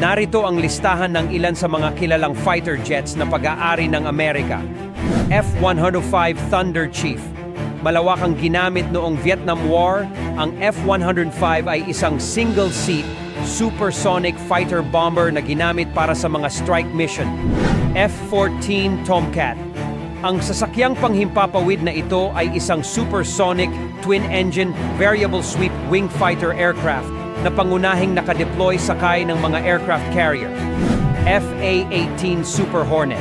Narito ang listahan ng ilan sa mga kilalang fighter jets na pag-aari ng Amerika. F-105 Thunder Chief. Malawakang ginamit noong Vietnam War, ang F-105 ay isang single-seat, supersonic fighter bomber na ginamit para sa mga strike mission. F-14 Tomcat. Ang sasakyang panghimpapawid na ito ay isang supersonic, twin-engine, variable sweep wing fighter aircraft na pangunahing nakadeploy sakay ng mga aircraft carrier. FA-18 Super Hornet.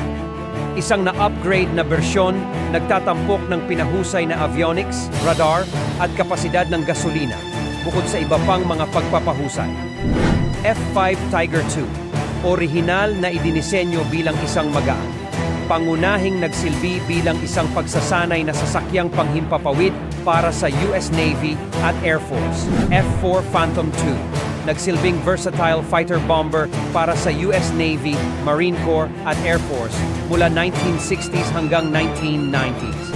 Isang na-upgrade na bersyon, nagtatampok ng pinahusay na avionics, radar, at kapasidad ng gasolina, bukod sa iba pang mga pagpapahusay. F-5 Tiger II. Orihinal na idinisenyo bilang isang magaan. Pangunahing nagsilbi bilang isang pagsasanay na sasakyang panghimpapawid para sa US Navy at Air Force. F-4 Phantom II. Nagsilbing versatile fighter bomber para sa US Navy, Marine Corps at Air Force mula 1960s hanggang 1990s.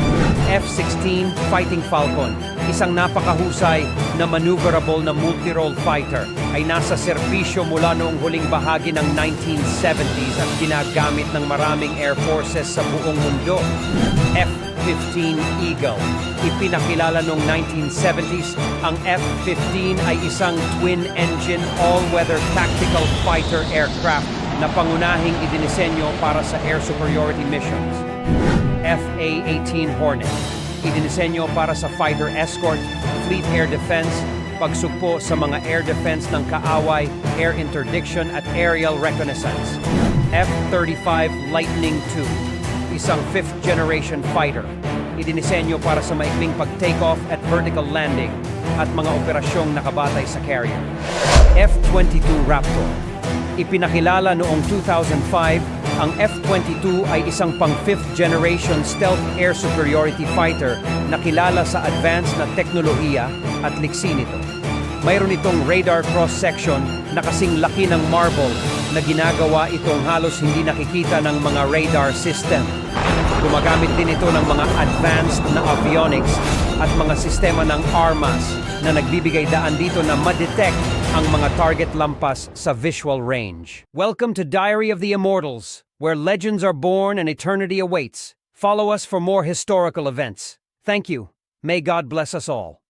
F-16 Fighting Falcon, isang napakahusay na maneuverable na multi-role fighter ay nasa serbisyo mula noong huling bahagi ng 1970s at ginagamit ng maraming air forces sa buong mundo. F-15 Eagle. Ipinakilala noong 1970s, ang F-15 ay isang twin-engine all-weather tactical fighter aircraft na pangunahing idinisenyo para sa air superiority missions. FA-18 Hornet. Idinisenyo para sa fighter escort, fleet air defense, pagsugpo sa mga air defense ng kaaway, air interdiction at aerial reconnaissance. F-35 Lightning II. Isang fifth-generation fighter. Idinisenyo para sa maikling pag-takeoff at vertical landing at mga operasyong nakabatay sa carrier. F-22 Raptor. Ipinakilala noong 2005, ang F-22 ay isang pang fifth generation stealth air superiority fighter na kilala sa advanced na teknolohiya at liksi nito. Mayroon itong radar cross-section na kasing laki ng marble na ginagawa itong halos hindi nakikita ng mga radar system. Gumagamit din ito ng mga advanced na avionics at mga sistema ng ARMAS na nagbibigay daan dito na ma-detect ang mga target lampas sa visual range. Welcome to Diary of the Immortals, where legends are born and eternity awaits. Follow us for more historical events. Thank you. May God bless us all.